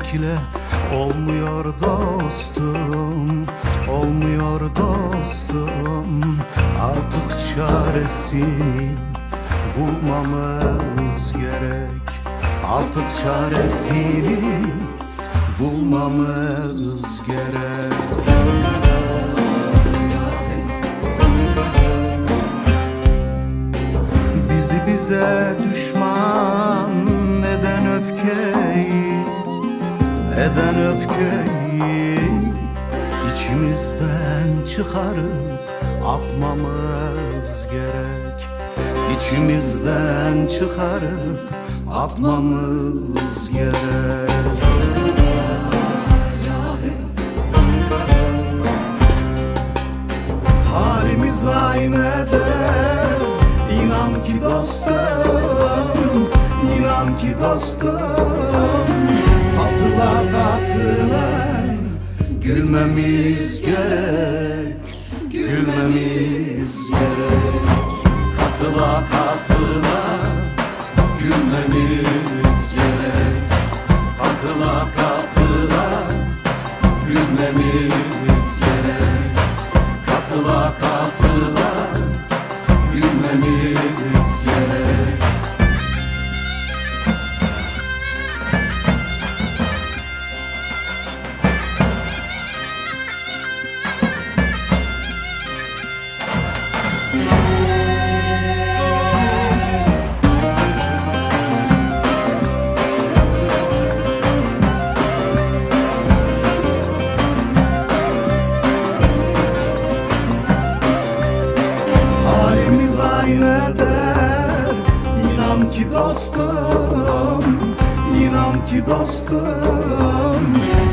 Demekle olmuyor dostum Olmuyor dostum. Artık çaresini bulmamız gerek. Artık çaresini bulmamız gerek. Bizi bize düşman eden öfkeyi Eden öfkeyi içimizden çıkarıp atmamız gerek? İçimizden çıkarıp atmamız gerek. Halimiz aynıdır İnan ki dostum İnan ki dostum Gülmemiz gerek Gülmemiz gerek. Katıla katıla Gülmemiz gerek. Katıla katıla Gülmemiz gerek. Katıla katıla Gülmemiz gerek aynıdır İnan ki dostum İnan ki dostum.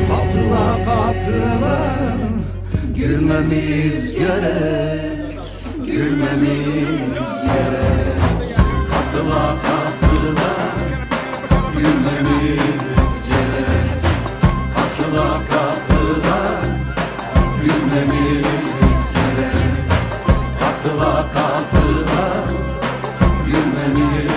Katıla katıla Gülmemiz gerek Gülmemiz gerek. Katıla katıla gerek Katıla katıla Gülmemiz